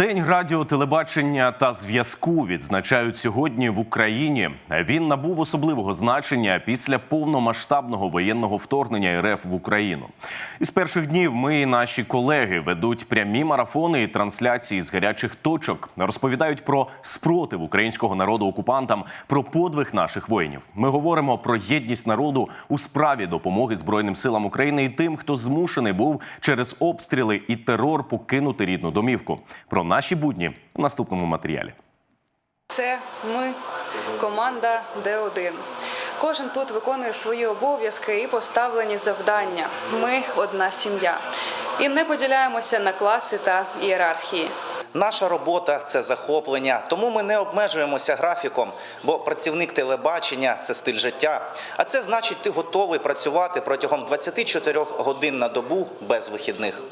День радіо, телебачення та зв'язку відзначають сьогодні в Україні. Він набув особливого значення після повномасштабного воєнного вторгнення РФ в Україну. Із перших днів ми і наші колеги ведуть прямі марафони і трансляції з гарячих точок, розповідають про спротив українського народу окупантам, про подвиг наших воїнів. Ми говоримо про єдність народу у справі допомоги Збройним силам України і тим, хто змушений був через обстріли і терор покинути рідну домівку. Про наші будні в наступному матеріалі. Це ми, команда Д1. Кожен тут виконує свої обов'язки і поставлені завдання. Ми одна сім'я. І не поділяємося на класи та ієрархії. Наша робота це захоплення, тому ми не обмежуємося графіком, бо працівник телебачення це стиль життя. А це значить, ти готовий працювати протягом 24 годин на добу без вихідних.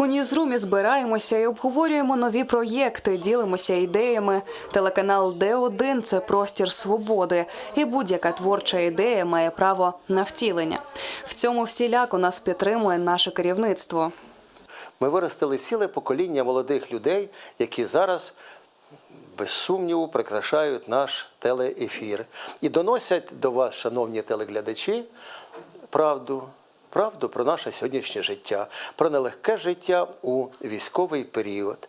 У Ньюзрумі збираємося і обговорюємо нові проєкти, ділимося ідеями. Телеканал Д1 – це простір свободи, і будь-яка творча ідея має право на втілення. В цьому всіляко нас підтримує наше керівництво. Ми виростили ціле покоління молодих людей, які зараз без сумніву прикрашають наш телеефір і доносять до вас, шановні телеглядачі, правду. Правду про наше сьогоднішнє життя, про нелегке життя у військовий період.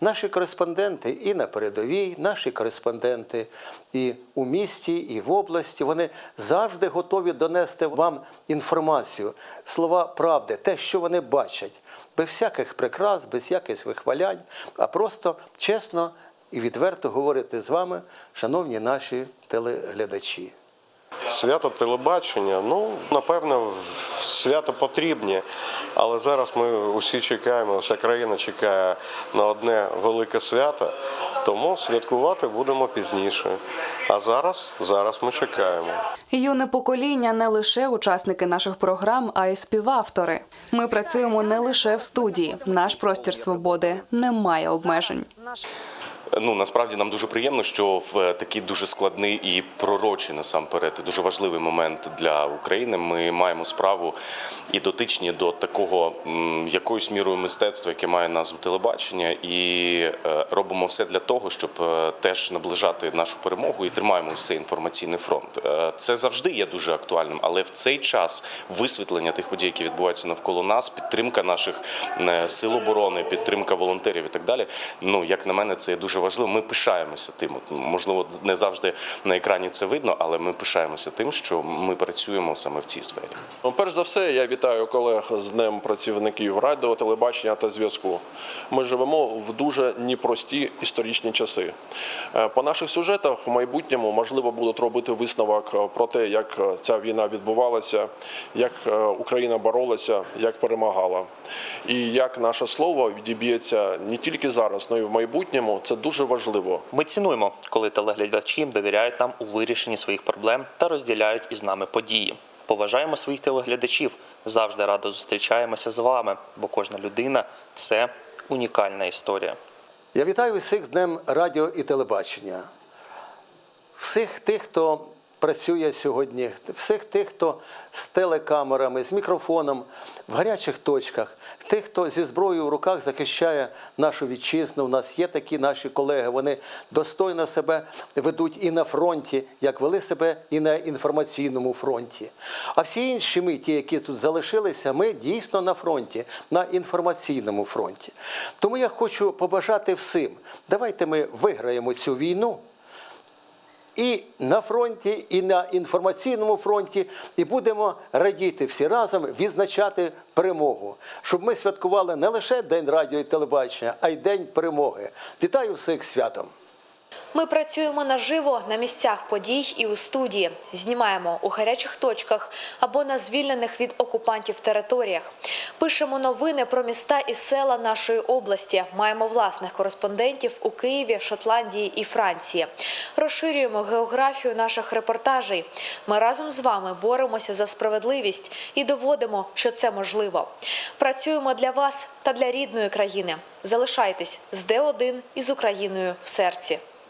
Наші кореспонденти і на передовій, наші кореспонденти і у місті, і в області, вони завжди готові донести вам інформацію, слова правди, те, що вони бачать, без всяких прикрас, без якихось вихвалянь, а просто чесно і відверто говорити з вами, шановні наші телеглядачі. Свято телебачення, ну напевно, свято потрібні, але зараз ми усі чекаємо, вся країна чекає на одне велике свято, тому святкувати будемо пізніше. А зараз, зараз ми чекаємо. Юне покоління не лише учасники наших програм, а й співавтори. Ми працюємо не лише в студії. Наш простір свободи не має обмежень. Ну насправді нам дуже приємно, що в такий дуже складний і пророчий насамперед дуже важливий момент для України. Ми маємо справу і дотичні до такого якоюсь мірою мистецтва, яке має назву телебачення, і е, робимо все для того, щоб е, теж наближати нашу перемогу і тримаємо цей інформаційний фронт. Е, Це завжди є дуже актуальним, але в цей час висвітлення тих подій, які відбуваються навколо нас, підтримка наших сил оборони, підтримка волонтерів і так далі. Ну як на мене, це дуже важливо. Ми пишаємося тим. Можливо, не завжди на екрані це видно, але ми пишаємося тим, що ми працюємо саме в цій сфері. Ну, перш за все, я вітаю колег з Днем працівників радіо, телебачення та зв'язку. Ми живемо в дуже непрості історичні часи. Е, По наших сюжетах в майбутньому можливо будуть робити висновок е, про те, як е, ця війна відбувалася, як Україна боролася, як перемагала. І як наше слово відіб'ється не тільки зараз, але й в майбутньому. Це дуже важливо. Ми цінуємо, коли телеглядачі довіряють нам у вирішенні своїх проблем та розділяють із нами події. Поважаємо своїх телеглядачів, завжди радо зустрічаємося з вами, бо кожна людина це унікальна історія. Я вітаю всіх з Днем радіо і телебачення, всіх тих, хто працює сьогодні, всіх тих, хто з телекамерами, з мікрофоном в гарячих точках, тих, хто зі зброєю в руках захищає нашу вітчизну. У нас є такі наші колеги, вони достойно себе ведуть і на фронті, як вели себе і на інформаційному фронті. А всі інші ми, ті, які тут залишилися, ми дійсно на фронті, на інформаційному фронті. Тому я хочу побажати всім, давайте ми виграємо цю війну і на фронті, і на інформаційному фронті, і будемо радіти всі разом, відзначати перемогу, щоб ми святкували не лише День радіо і телебачення, а й День перемоги. Вітаю всіх святом! Ми працюємо наживо на місцях подій і у студії. Знімаємо у гарячих точках або на звільнених від окупантів територіях. Пишемо новини про міста і села нашої області. Маємо власних кореспондентів у Києві, Шотландії і Франції. Розширюємо географію наших репортажей. Ми разом з вами боремося за справедливість і доводимо, що це можливо. Працюємо для вас та для рідної країни. Залишайтесь з Д1 і з Україною в серці.